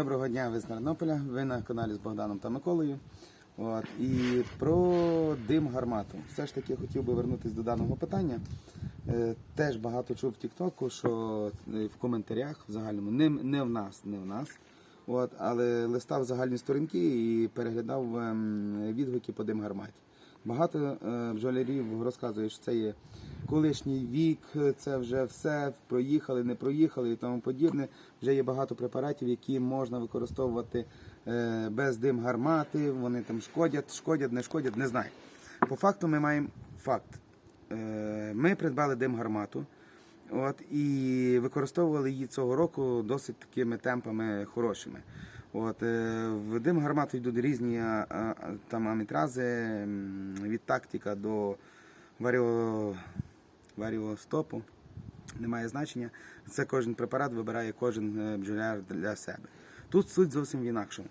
Доброго дня, ви з Тернополя. Ви на каналі з Богданом та Миколою. От. І про дим гармату. Все ж таки хотів би вернутися до даного питання. Е, теж багато чув в Тіктоку, що е, в коментарях в загальному не, не в нас, не в нас. От, але листав загальні сторінки і переглядав ем, відгуки по дим гарматі. Багато е, бджолярів розказують, що це є колишній вік, це вже все, проїхали, не проїхали і тому подібне. Вже є багато препаратів, які можна використовувати е, без дим гармати. Вони там шкодять, шкодять, не шкодять, не знаю. По факту ми маємо факт. Е, Ми придбали дим гармату. От, і використовували її цього року досить такими темпами хорошими. От, е, в дим гармату йдуть різні там амітрази від тактика до варіо, варіостопу. Немає значення. Це кожен препарат вибирає кожен е, бджоляр для себе. Тут суть зовсім в інакшому.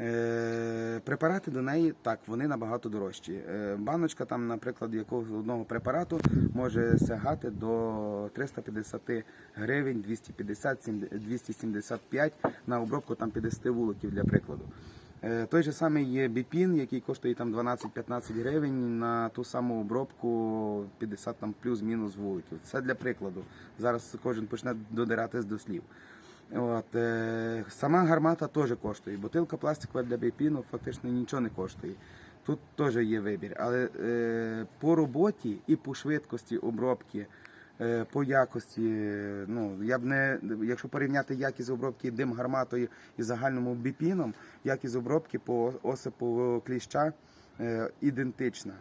Е, препарати до неї так, вони набагато дорожчі. Е, баночка там, наприклад, якогось одного препарату може сягати до 350 гривень, 250, 275 на обробку там 50 вуликів для прикладу. Е, Той же самий є біпін, який коштує там 12-15 гривень на ту саму обробку 50 там плюс-мінус вуликів. Це для прикладу. Зараз кожен почне додиратись до слів. От, е, сама гармата теж коштує. Бутилка пластикова для біпіну фактично нічого не коштує. Тут теж є вибір. Але е, по роботі і по швидкості обробки, по якості, е, ну я б не якщо порівняти якість обробки дим гарматою і загальному біпіном, якість обробки по осипу кліща е, ідентична.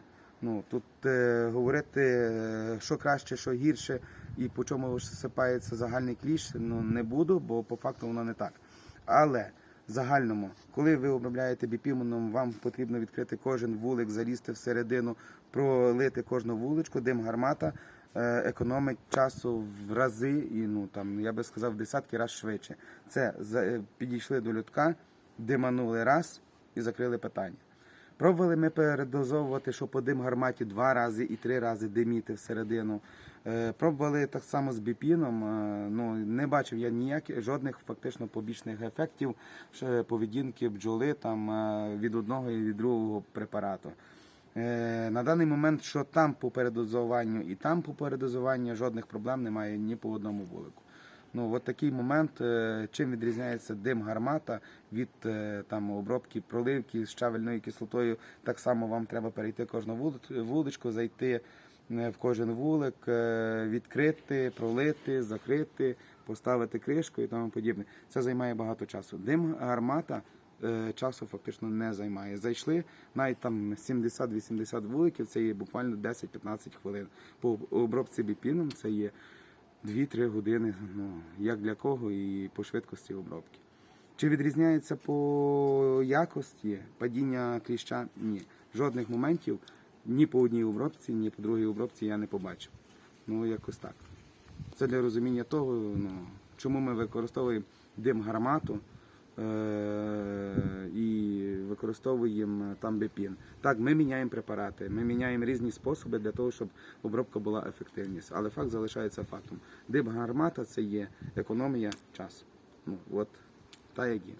Ну тут е, говорити, е, що краще, що гірше, і по чому висипається загальний кліщ, ну не буду, бо по факту воно не так. Але загальному, коли ви обробляєте біпімоном, вам потрібно відкрити кожен вулик, залізти всередину, пролити кожну вуличку, дим гармата е, економить часу в рази і ну там я би сказав в десятки раз швидше. Це за- е, підійшли до людка, диманули раз і закрили питання. Пробували ми передозовувати, що по дим гарматі два рази і три рази диміти всередину. Е, Пробували так само з біпіном. е, Ну не бачив я ніяких жодних фактично побічних ефектів поведінки бджоли там е, від одного і від другого препарату. На даний момент, що там по передозуванню і там по передозуванню жодних проблем немає ні по одному вулику. Ну, от такий момент, е, чим відрізняється дим гармата від е, там обробки проливки з щавельною кислотою. Так само вам треба перейти кожну вули- вуличку, зайти е, в кожен вулик, відкрити, пролити, закрити, поставити кришку і тому подібне. Це займає багато часу. Дим гармата часу фактично не займає. Зайшли навіть там 70-80 вуликів, це є буквально 10-15 хвилин. По обробці біпіном це є 2-3 години, ну, як для кого, і по швидкості обробки. Чи відрізняється по якості падіння кліща? Ні. Жодних моментів ні по одній обробці, ні по другій обробці я не побачив. Ну, якось так. Це для розуміння того, ну, чому ми використовуємо дим гармату і використовуємо там бепін. Так, ми міняємо препарати, ми міняємо різні способи для того, щоб обробка була ефективність. Але факт залишається фактом. Диб гармата це є економія часу. Ну, от, та як є.